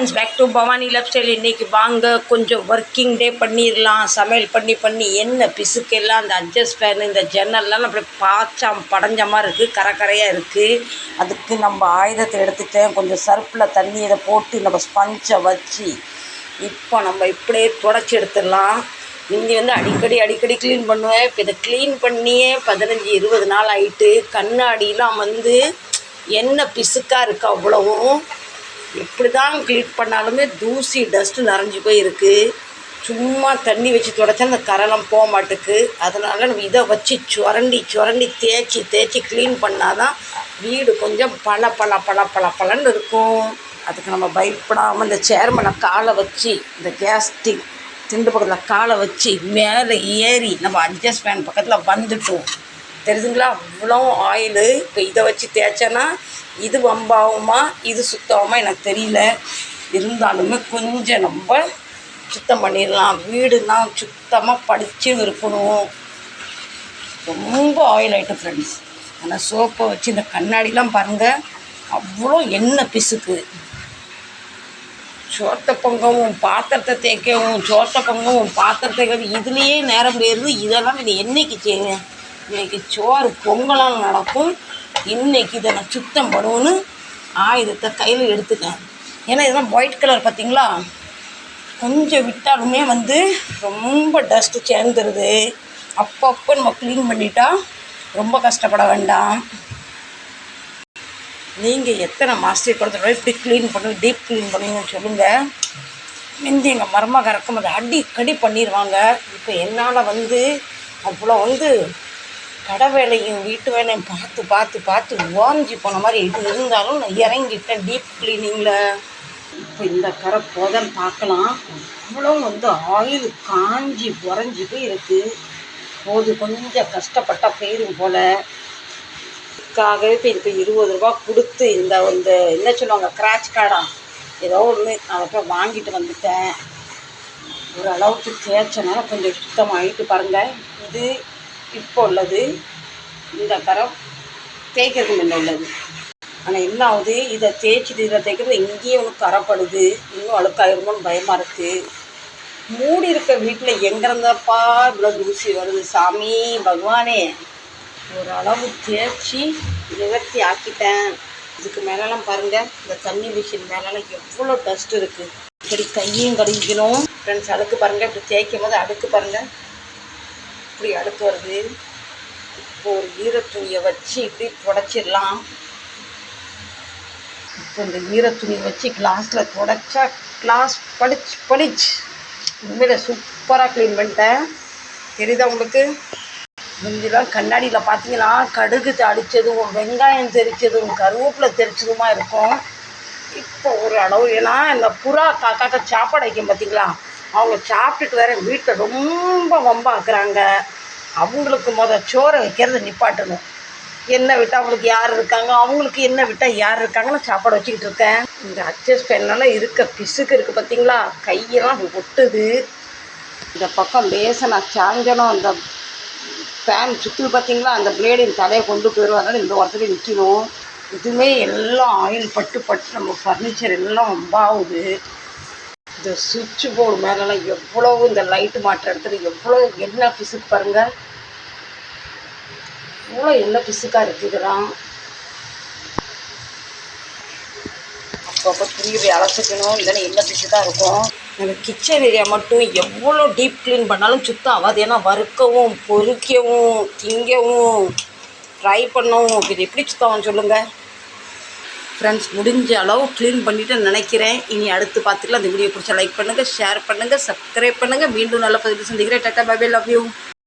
Friends back to Bhavani lifestyle இன்றைக்கி வாங்க கொஞ்சம் ஒர்க்கிங் டே பண்ணிடலாம் சமையல் பண்ணி பண்ணி என்ன பிசுக்கெல்லாம் அந்த அட்ஜஸ்ட் ஃபேன் இந்த ஜன்னல்லாம் அப்படியே பாய்ச்சாம் படைஞ்ச மாதிரி இருக்குது கரக்கரையாக இருக்குது அதுக்கு நம்ம ஆயுதத்தை எடுத்துட்டேன் கொஞ்சம் சர்ப்பில் தண்ணி இதை போட்டு நம்ம ஸ்பஞ்சை வச்சு இப்போ நம்ம இப்படியே தொடச்சி எடுத்துடலாம். இங்கே வந்து அடிக்கடி அடிக்கடி க்ளீன் பண்ணுவேன். இப்போ இதை க்ளீன் பண்ணியே பதினஞ்சு இருபது நாள் ஆயிட்டு கண்ணாடிலாம் வந்து என்ன பிசுக்காக இருக்குது அவ்வளவும். எப்படி தான் க்ளீன் பண்ணாலுமே தூசி டஸ்ட்டு நிறைஞ்சு போய் இருக்குது சும்மா தண்ணி வச்சு துடைச்சா அந்த கரெல்லாம் போக மாட்டுக்கு. அதனால் நம்ம இதை வச்சு சுரண்டி சுரண்டி தேய்ச்சி தேய்ச்சி க்ளீன் பண்ணால் தான் வீடு கொஞ்சம் பல பல பல பல பலன்னு இருக்கும். அதுக்கு நம்ம பயப்படாமல் இந்த சேர்மனை காலை வச்சு இந்த கேஸ் திண்டு பக்கத்தில் காலை வச்சு மேலே ஏறி நம்ம அட்ஜஸ்ட் ஃபேன் பக்கத்தில் வந்துட்டோம். தெரியுதுங்களா அவ்வளோ ஆயிலு இப்போ இதை வச்சு தேய்ச்சேன்னா இது வம்பாகுமா இது சுத்தமாகுமா எனக்கு தெரியல. இருந்தாலுமே கொஞ்சம் நம்ம சுத்தம் பண்ணிடலாம். வீடுனா சுத்தமாக படித்து இருக்கணும். ரொம்ப ஆயில் ஆகிட்டு ஃப்ரெண்ட்ஸ் ஆனால் சோப்பை வச்சு இந்த கண்ணாடிலாம் பாருங்கள் அவ்வளோ எண்ணெய் பிசுக்கு. சோத்த பொங்கவும் பாத்திரத்தை தேய்க்கவும் சோத்த பொங்கவும் பாத்திரத்தை இதுலேயே நேரம் போயிடுது இதெல்லாம் இது என்னைக்கு செய்வேன் இன்னைக்கு சோறு பொங்கலாம் நடக்கும். இன்னைக்கு இதை நான் சுத்தம் பண்ணுவோன்னு ஆயுதத்தை கையில் எடுத்துட்டேன். ஏன்னா இதெல்லாம் ஒயிட் கலர் பார்த்தீங்களா? கொஞ்சம் விட்டாலுமே வந்து ரொம்ப டஸ்ட்டு சேர்ந்துருது. அப்பப்போ நம்ம க்ளீன் பண்ணிட்டா ரொம்ப கஷ்டப்பட வேண்டாம். நீங்கள் எத்தனை மாஸ்டர் கொடுத்தாலும் இப்படி க்ளீன் பண்ணுங்க டீப் க்ளீன் பண்ணுவீங்கன்னு சொல்லுங்கள் முந்தி எங்கள் மருமக அதை அடிக்கடி பண்ணிடுவாங்க இப்போ என்னால் வந்து அவ்வளோ வந்து கடை வேலையும் வீட்டு வேலையும் பார்த்து பார்த்து பார்த்து ஓஞ்சி போன மாதிரி இது இருந்தாலும் நான் இறங்கிட்டேன் டீப் க்ளீனிங்கில் இப்போ இந்த கரை போதன்னு பார்க்கலாம். அவ்வளோ வந்து ஆயில் காஞ்சி உறைஞ்சி போய் இருக்குது போது கொஞ்சம் கஷ்டப்பட்டால் போயிடும் போல். இதுக்காகவே இப்போ இப்போ இருபது ரூபா கொடுத்து இந்த இந்த என்ன சொல்லுவாங்க கிராச் கார்டா ஏதோ ஒன்று அதை போய் வாங்கிட்டு வந்துட்டேன். ஓரளவுக்கு தேய்ச்சனால கொஞ்சம் சுத்தமாகிட்டு பாருங்கள் இது இப்போ உள்ளது இந்த கரம் தேய்க்கிறதுக்கு முன்ன உள்ளது. ஆனால் என்ன ஆகுது இதை தேய்ச்சிட்டு இதில் தேய்க்கிறது இங்கேயே ஒன்று கரப்படுது இன்னும் அழுக்காயிருமோன்னு பயமாக இருக்குது மூடி இருக்க வீட்டில் எங்கேருந்தப்பா இவ்வளோ தூசி வருது? சாமி பகவானே. ஒரு அளவு தேய்ச்சி நிவர்த்தி ஆக்கிட்டேன். இதுக்கு மேலெல்லாம் பாருங்கள் இந்த தண்ணி மிஷின் மேலெல்லாம் எவ்வளோ டஸ்ட் இருக்குது இப்படி கையும் கடிக்கணும் ஃப்ரெண்ட்ஸ் அடுக்கு பாருங்கள் இப்படி தேய்க்கும் போது அடுக்கு பாருங்கள் இப்படி அடுத்து வருது. இப்போ ஒரு ஈரத்துணியை வச்சு இப்படி தொடச்சிடலாம். இப்போ இந்த ஈரத்துணியை வச்சு கிளாஸில் தொடச்சா கிளாஸ் படிச்சு படிச்சு உண்மையில் சூப்பராக க்ளீன் பண்ணிட்டேன். தெரியுதா உங்களுக்கு? முந்திலாம் கண்ணாடியில் பார்த்தீங்கன்னா கடுகு தாளித்ததும் வெங்காயம் தெரிச்சதும் கருவேப்பிலை தெரிச்சதுமா இருக்கும். இப்போ ஒரு அளவு ஏன்னா இந்த புறா காக்காக்க சாப்பாடு வைக்கும் பார்த்தீங்களா? அவங்க சாப்பிட்டுட்டு வேற வீட்டில் ரொம்ப வம்பாக்குறாங்க. அவங்களுக்கு முத சோறை வைக்கிறது நிப்பாட்டணும். என்ன விட்டால் அவங்களுக்கு யார் இருக்காங்க? அவங்களுக்கு என்ன விட்டால் யார் இருக்காங்கன்னு சாப்பாடு வச்சுக்கிட்டு இருக்கேன். இந்த அட்ஜஸ்ட் பண்ணனால இருக்க பிசுக்கு இருக்குது பார்த்தீங்களா? கையெல்லாம் ஒட்டுது. இந்த பக்கம் லேசனாக சாஞ்சனும் அந்த ஃபேன் சுற்றி பார்த்தீங்களா? அந்த பிளேடின் தலையை கொண்டு போயிடும் அதனால் இந்த ஒருத்தரையும் நிற்கணும் இதுவுமே எல்லாம் ஆயில் பட்டு பட்டு நம்ம ஃபர்னிச்சர் எல்லாம் ரொம்ப ஆகுது இந்த சுவிட்ச் போர்டு மேலெல்லாம் எவ்வளோ இந்த லைட்டு மாட்டுற இடத்துல எவ்வளோ என்ன பிசுக்கு பாருங்கள் எவ்வளோ என்ன பிசுக்காக இருக்குதுலாம் இதெல்லாம். அப்பப்போ துணியை அலசிக்கணும். இல்லைன்னா என்ன பிசுக்காக இருக்கும். அந்த கிச்சன் ஏரியா மட்டும் எவ்வளோ டீப் க்ளீன் பண்ணாலும் சுத்தம் ஆகாது ஏன்னா வறுக்கவும் பொறுக்கவும் திங்கவும் ட்ரை பண்ணவும். இது எப்படி சுத்தம் சொல்லுங்கள் ஃப்ரெண்ட்ஸ் முடிஞ்ச அளவு க்ளீன் பண்ணிவிட்டு நினைக்கிறேன். இனி அடுத்து பார்த்துக்கலாம். அந்த வீடியோ பிடிச்சா லைக் பண்ணுங்கள் ஷேர் பண்ணுங்கள் சப்ஸ்கிரைப் பண்ணுங்கள் மீண்டும் நல்ல பதிவு சந்திக்கிறேன். Tata பாபே love you